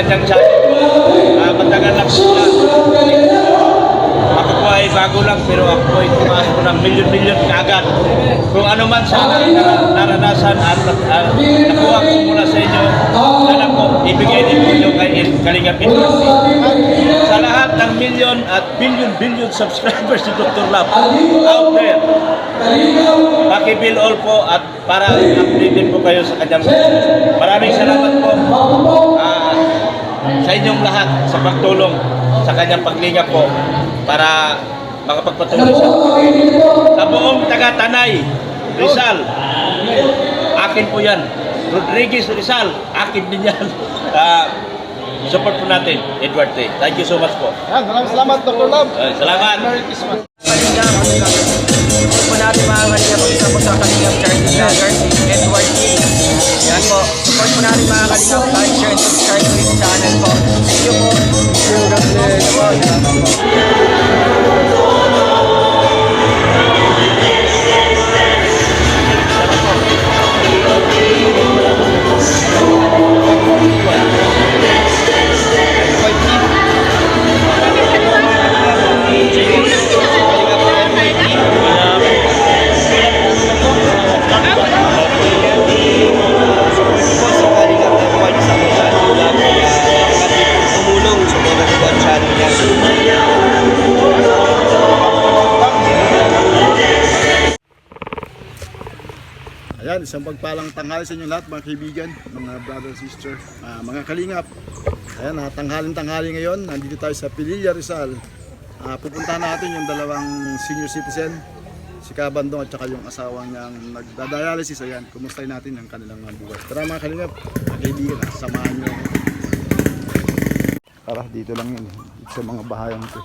kanyang channel. Uh, matagal po na. Ako po ay bago lang pero ako po ay tumaas po ng milyon-milyon kaagad. Kung ano man sana na naranasan at uh, nakuha ko mula sa inyo, sana po ibigay din po nyo kay Kalinga Pinto. Sa lahat ng milyon at billion-billion subscribers ni Dr. Love out there, Pakibill all po at para update din po kayo sa kanyang Maraming salamat po sa inyong lahat sa pagtulong sa kanyang paglinga po para makapagpatuloy siya. Sa buong taga-Tanay, Rizal, akin po yan. Rodriguez Rizal, akin din yan. Ah, support po natin, Edward Tay. Thank you so much po. Yan, maraming salamat, Dr. Love. Ah, salamat. Merry Christmas. Kalinga, Support po natin mga Kalinga kung isa po sa Kalinga Charity Vlogger, Edward K. Yan po. Support po natin mga Kalinga, Ayan, isang pagpalang tanghali sa inyo lahat mga kaibigan, mga brother, sister, ah, mga kalingap. Ayan, uh, tanghalin tanghali ngayon, nandito tayo sa Pililla Rizal. Ah, pupuntahan natin yung dalawang senior citizen, si Kabandong at saka yung asawa niyang nagdadialysis. Ayan, kumustahin natin ang kanilang buhay. Tara mga kalingap, mga kaibigan, ah, samahan niyo. Tara, dito lang yun. Dito sa mga bahayang ito.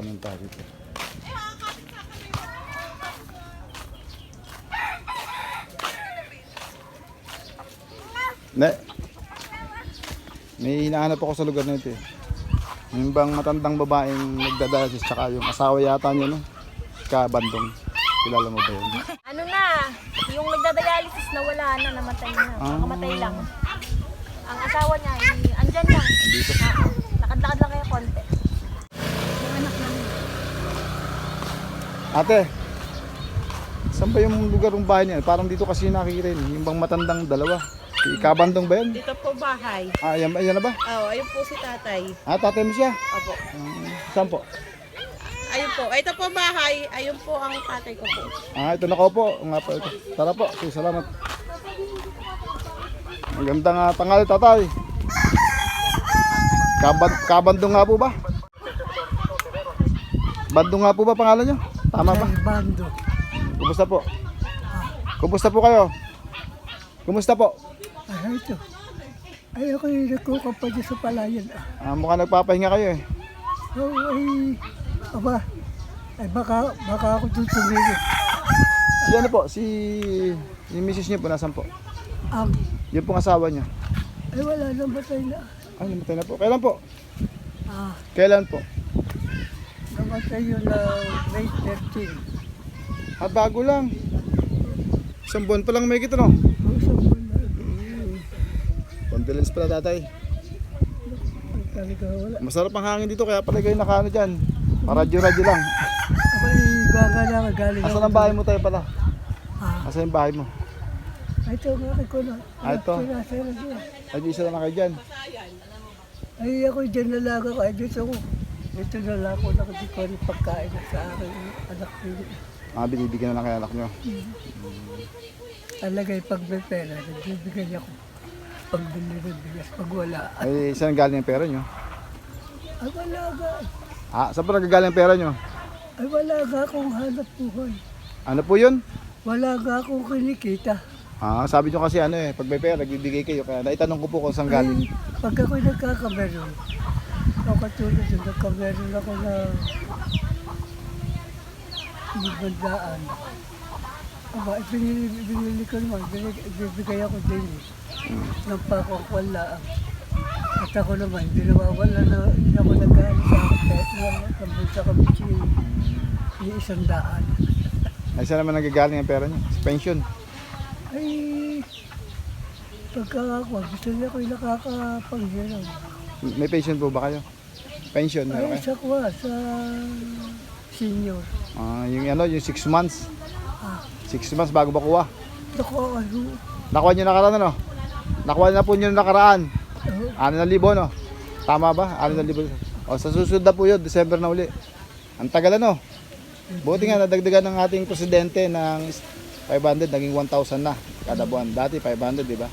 Anong tayo dito? Ne. May hinahanap ako sa lugar na ito eh. Yung bang matandang babaeng nagdadialysis tsaka yung asawa yata niya no? Kabandong. Kilala mo ba yun? Ano na, yung nagdadialysis na wala na, namatay na. Ah. Nakamatay lang. Ang asawa niya, eh, andyan lang. Andito. Oo. Lakad-lakad lang kayo konti. Yung anak namin. Ate, saan ba yung lugar ng bahay niya? Parang dito kasi nakikita yun. Yung bang matandang dalawa. Si Kabandong ba yun? Dito po bahay. Ah, yan, yan na ba? Oh, ayun po si tatay. Ah, tatay mo siya? Opo. Ah, saan po? Ayun po. Ito po bahay. Ayun po ang tatay ko po. Ah, ito na ko po. Nga po ito. Tara po. Okay, salamat. Ang ganda nga tangali, tatay. Kaban kabandong nga po ba? Bandong nga po ba pangalan nyo? Tama ba? Bando. Kumusta po? Kumusta po kayo? Kumusta po? Ay, ito. Ay, ako yung nagkukapag sa palayan. Ah, mukhang nagpapahinga kayo eh. Oh, ay, aba, ay baka, baka ako tutumili. Si ano po? Si... Yung misis niyo po, nasan po? Ang, Yung pong asawa niya. ay wala nang batay na. Ay, namatay na po. Kailan po? Ah, Kailan po? namatay yun na May 13. Ah, bago lang. Isang buwan pa lang may kita, no? Oh, sa buwan na. Condolence pala, tatay. Masarap ang hangin dito, kaya pala kayo nakaano dyan. Paradyo-radyo lang. Aba, ay, gaga na, galing Asan ang bahay mo tayo pala? Ah, Asan yung bahay mo? ay, ito, nga ko na. Ah, ito. Ay, isa lang na kayo dyan. Ay, ako dyan nalaga ko. Ay, dito ko. Ito na lang ako nakadiko ng pagkain na sa akin. Anak ko. Ah, binibigyan na lang kayo anak nyo. Talaga yung pag may pera, nagbibigay ako. Pag bili ng bigas, pag wala. Ay, saan galing ang pera nyo? Ay wala ga. Ah, saan pa nagagaling ang pera nyo? Ay wala ga akong hanap buhay. Ano po yun? Wala ga akong kinikita. Ah, sabi nyo kasi ano eh, pag may pera, nagbibigay kayo. Kaya naitanong ko po kung saan galing. Ay, pag ako'y nagkakameron, ako katulad yung nagkameron ako na ibandaan. Aba, binili, binili ko naman, binili, bibigay ako din eh. Nang pa ako wala. At ako naman, hindi nawawala na, hindi ako nag-aalis sa akin kahit na kambal sa kabitsi yung isang daan. Ay, saan naman nagagaling ang pera nyo? Sa pension. Ay, pagka ako, gusto niya ko yung nakakapanghiram. May pension po ba kayo? Pension meron Ay, kayo? sa kuha, sa senior. Ah, yung ano, yung 6 months. Ah. 6 months bago makuha. Naku, ano, Nakuha niyo nakaraan ano? Nakuha na po niyo nakaraan. ano, na libo no? Tama ba? Ano na libo? O sa susunod na po yun, December na uli. Ang tagal ano? Buti nga nadagdagan ng ating presidente ng 500, naging 1,000 na kada buwan. Dati 500, di ba?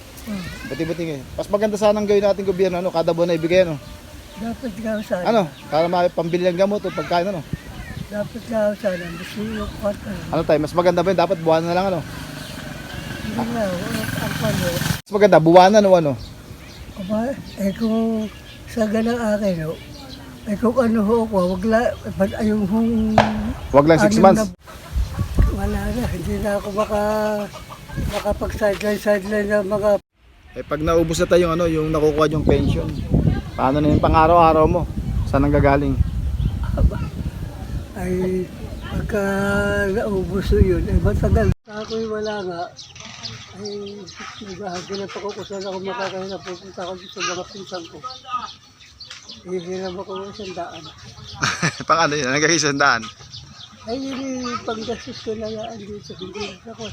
Buti-buti nga. Mas maganda sana ang gawin natin gobyerno, ano? kada buwan na ibigay, ano? dapat nga sana. Ano? Para mapambili ng gamot o pagkain, ano? Dapat nga sana. Gusto yung kwarta. Ano tayo? Mas maganda ba yun? Dapat buwan na lang, ano? Wala ang pano. Mas maganda, buwanan o ano? Aba, eh kung sa ganang akin, no, eh kung ano ho ako, wag la, ba't ayong hong... Wag lang 6 anim months. na- wala na, hindi na ako maka, makapag-sideline-sideline na mga Eh pag naubos na tayo yung ano, yung nakukuha yung pension. Paano na yung pang-araw-araw mo? Saan ang gagaling? ay pagka naubos ko yun, eh matagal. Ako'y wala nga, ay naghahanap ako kung saan ako makakahinap. Pupunta ako sa mga pinsan ko. Hihiram ako ng isang daan. pang ano yun? Nagkakis daan. Ay, yun yung panggastos ko na nga dito. Hindi na ako.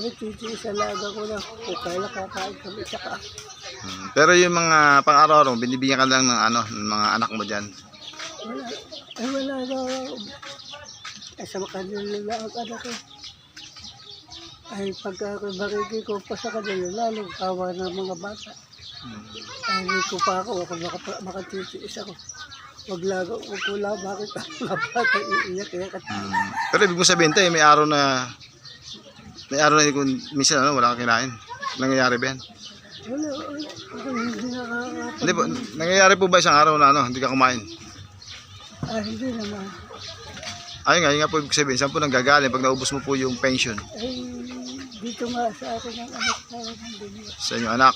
Nagtitiis sa laga ko na kung kaya kakain kami tsaka. Hmm. Pero yung mga pang-araw-araw, binibigyan ka lang ng ano, ng mga anak mo dyan. Wala. Ay, wala na. Ay, sa kanila na ang anak ko. Ay, pagka ako ko pa sa kanila, lalong kawa ng mga bata. Ay, hindi ko pa ako, ako maka, makatitiis ako. Wag lago, wag ko lang, bakit ang mga bata iiyak, iyak at Hmm. Pero ibig mo sabihin tayo, may araw na may araw na kung minsan ano, wala kang kinain. Nangyayari ba yan? wala, wala. Ako hindi nakakapag. Hindi po, nangyayari po ba isang araw na ano, hindi ka kumain? Ah, hindi naman. Ayun nga, yun nga po ibig sabihin, saan po nanggagaling pag naubos mo po yung pension Ay, dito nga sa akin ang anak sa akin din. sa inyong anak?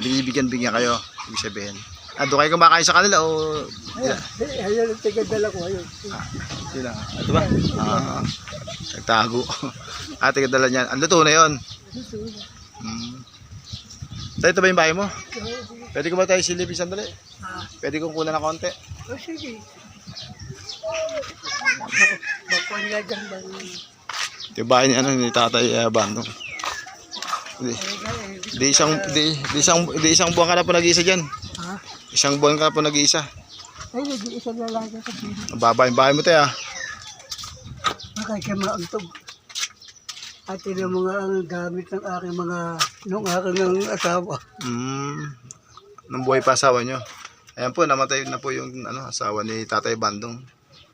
Binibigyan-bigyan kayo, ibig sabihin. Ah, doon kayo kumakain sa kanila o... Ayun, ayun ang tigadala ko, ayun. Sila. Ito ba? Ah, nagtago. Ate ka dala niyan. Ang luto na yun. Hmm. Tayo, ito ba yung bahay mo? Pwede ko ba tayo silipin sandali? Pwede kong kunan ng konti. O sige. Bakwan nga dyan bang... Yung bahay ni, ano, ni Tatay uh, Bandong. Di, di isang, di, di isang, di isang buwan ka na po nag-iisa dyan. Ha? Isang buwan ka na po nag-iisa. Ay, nag-iisang lalaki sa pili. Mababa yung bahay mo tayo ah. Bakay ka maantog. At yun ang mga ang gamit ng aking mga... nung aking ang asawa. Hmm. Nung buhay pa asawa nyo. Ayan po, namatay na po yung ano, asawa ni Tatay Bandong.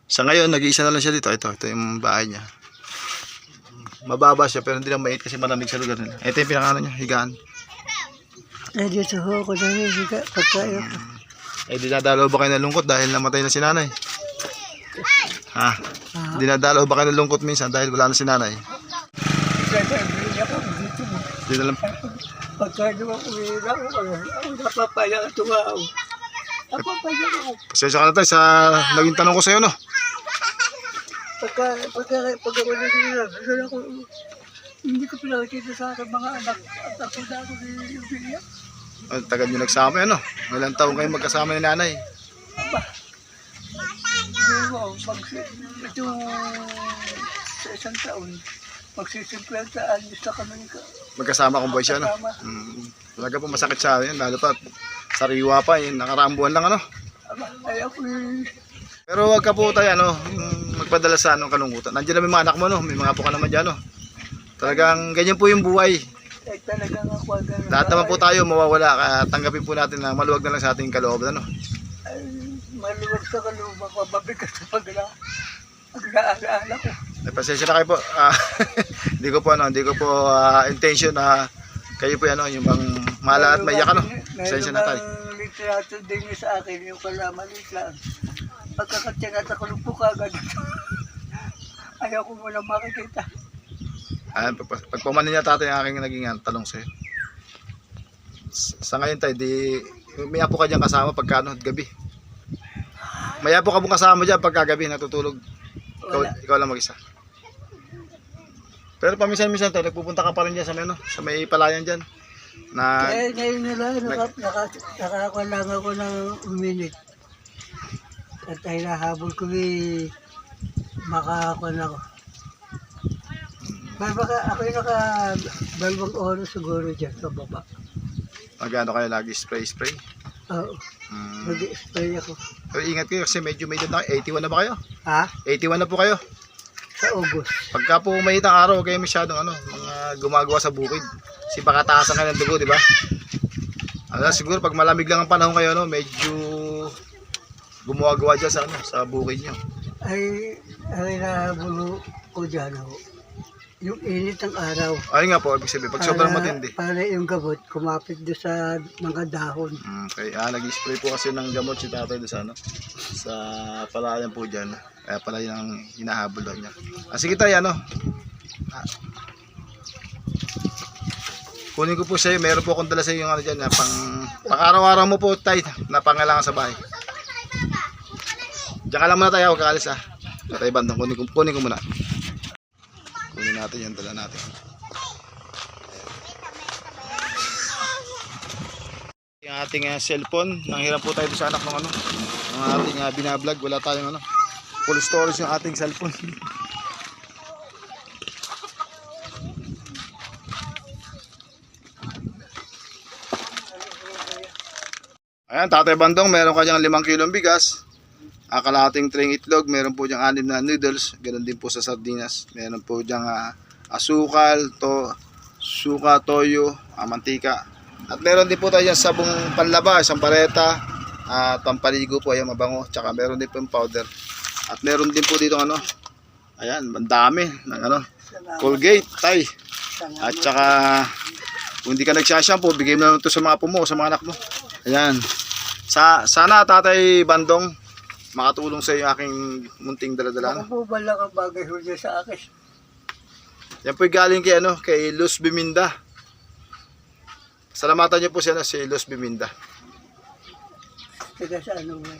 Sa ngayon, nag-iisa na lang siya dito. Ito, ito yung bahay niya. Mababa siya, pero hindi na mait kasi malamig sa lugar nila. Ito yung pinakano niya, higaan. Eh, dito ho ako nahihiga. Pagkain ako. Eh, dinadalaw ba kayo ng lungkot dahil namatay na si nanay? Ha? Dinadalaw ba kayo ng lungkot minsan dahil wala na si nanay? Ako mo. Hindi na lang. Pagka naman kumira ako, ako napapaya tumaw. Napapaya ako. Pasensya ka na tayo sa naging tanong ko sa'yo, no? Pagka, pagka, pagka nagiging gusto na ako, hindi ko pinakikita sa akin mga anak at ako na ako nililiyak. Ang tagal nyo nagsama, ano? Ilang taon kayo magkasama ni nanay? Hindi mo, pag, ito, sa isang taon, magsisimplenta anos na kami ka. Magkasama kong boy siya, no? Mm. Talaga po masakit sa akin, lalo pa sariwa pa, eh. nakaraang buwan lang, ano? Aba, ay ako eh, Pero wag ka po tayo, ano, magpadala sa anong kalungkutan. Nandiyan na may mga anak mo, no? May mga apo ka naman dyan, no? Talagang ganyan po yung buhay. ay talagang ako. Lahat naman po tayo mawawala, tanggapin po natin na maluwag na lang sa ating kalooban, ano? Ay, maluwag sa kalubang ko, mabigat sa pagla. Paglaalaala ko. Eh, pasensya na kayo po. Ah, hindi ko po ano, hindi ko po ah, intention na kayo po ano, yung bang mala at maiyak ano. Pasensya na tayo. Mayroon bang litrato din sa akin, yung kalamalit lang. Pagkakatyaga sa kulumpo kagad. Ayaw ko muna makikita. Ayan, pag, pagpamanin niya tatay ang aking naging ah, tanong sa'yo. S- Sa ngayon tayo, di, may apo ka dyan kasama pagka ano, gabi. May apo ka mong kasama dyan pagka gabi natutulog. Ikaw, Wala. ikaw lang mag-isa. Pero paminsan-minsan tayo, nagpupunta ka pa rin dyan sa may, ano, sa may palayan dyan. Na, Eh, ngayon nila, naka, naka, nakakuha lang ako ng uminit. At ay nahabol ko eh, makakuha na ako. Baka, ako yung naka dalawang oras siguro dyan sa baba. magano kayo lagi spray-spray. Oo, Mm. mag-spray ako. Pero ingat kayo kasi medyo edad na kayo. 81 na ba kayo? Ha? 81 na po kayo. Sa August. Pagka po may ang araw, huwag kayo masyadong ano, mga gumagawa sa bukid. Kasi baka taasan kayo ng dugo, di ba? Ano, siguro pag malamig lang ang panahon kayo, no, medyo gumagawa dyan sa, ano, sa bukid nyo. Ay, ay nahabol ko dyan ako. Yung init ng araw. Ayun nga po, ibig sabihin, pag sobrang Para- matindi. Para yung gamot, kumapit doon sa mga dahon. Mm, Okay, ah, nag-spray po kasi ng gamot si tatay doon sa ano, sa palayan po dyan. Kaya pala yun ang hinahabol daw niya. Ah, sige tayo, ano? Ah. Kunin ko po sa iyo, meron po akong dala sa iyo yung ano dyan, na pang, pang araw-araw mo po tayo na pangailangan sa bahay. Diyan ka lang muna tayo, huwag kaalis ah. Tatay bandang, kunin kunin ko muna. Kunin natin yung dala natin. yung ating uh, cellphone. Nanghiram po tayo sa anak ng ano, ng ating uh, binablog. Wala tayong ano, full storage yung ating cellphone. Ayan, Tatay Bandong, meron ka diyang 5 kilong bigas. Akalating tring itlog, meron po diyang anim na noodles, ganoon din po sa sardinas. Meron po diyang ah, asukal, to, suka, toyo, ah, mantika, at meron din po tayo dyan sabong panlaba, isang pareta, at pampaligo po, ayan, mabango. Tsaka meron din po yung powder. At meron din po dito ano, ayan, ang dami ng ano, Colgate, tay. At tsaka, kung hindi ka nagsashampoo, bigay mo na ito sa mga apo mo, sa mga anak mo. Ayan. Sa, sana tatay Bandong, makatulong sa yung aking munting daladala. Po ba lang ang bagay huli sa akin? Yan po galing kay ano, kay Luz Biminda. Salamatan niyo po siya na si Luz Biminda. Tiga sa ano mo.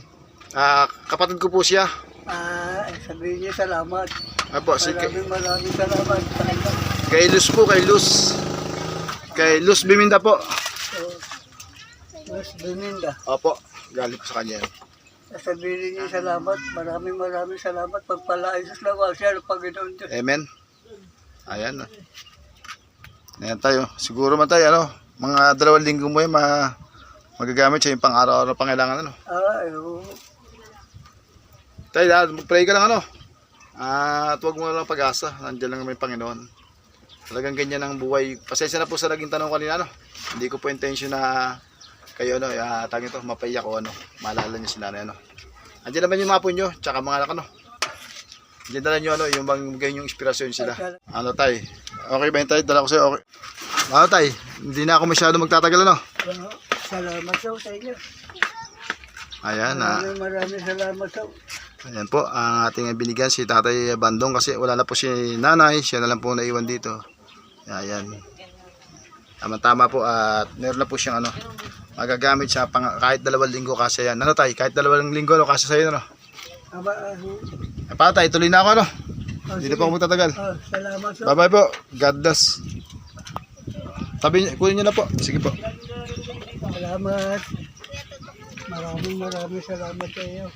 Ah, kapatid ko po siya. Ah, sabihin niya salamat. Apo, si kay, Maraming maraming salamat kay Luz po, kay Luz. Kay Luz Biminda po. So, Mas Beninda. Opo, galing po sa kanya. yan. Sasabihin niya salamat. Maraming maraming salamat. Pagpalain sa slawa siya ng Panginoon Diyos. Amen. Ayan. Ayan tayo. Siguro man tayo, ano, mga dalawang linggo mo yan, ma magagamit siya yung pang araw-araw pangailangan, ano. Ah, ayun. Tayo, dad, mag-pray ka lang, ano. Ah, at huwag mo lang pag-asa. Nandiyan lang may Panginoon. Talagang ganyan ang buhay. Pasensya na po sa naging tanong kanina, no. Hindi ko po intention na kayo, ano, uh, tagin to, mapaiyak o ano. Maalala niyo si nanay, ano. Andiyan naman yung mga po nyo, tsaka mga anak, ano. Andiyan dala nyo, ano, yung bang yung inspirasyon sila. Ano, tay? Okay ba yun, tay? Dala ko sa'yo, okay. Ano, tay? Hindi na ako masyado magtatagal, ano. Ano, Salamat sa sa inyo. Ayan, ah. Maraming maraming salamat sa Ayan po, ang ating binigyan si Tatay Bandong kasi wala na po si nanay, siya na lang po naiwan dito. Ayan. Tama-tama po at meron na po siyang ano, magagamit siya pang, kahit dalawang linggo kasi yan. Ano tayo, kahit dalawang linggo, ano, kasi sa'yo, ano. Aba, ah, Eh, pa tayo, tuloy na ako, ano. oh, Hindi na po ako magtatagal. Oh, salamat sa Bye-bye po. God bless. Tabi niyo, kunin niyo na po. Sige po. Salamat. Maraming maraming salamat sa iyo.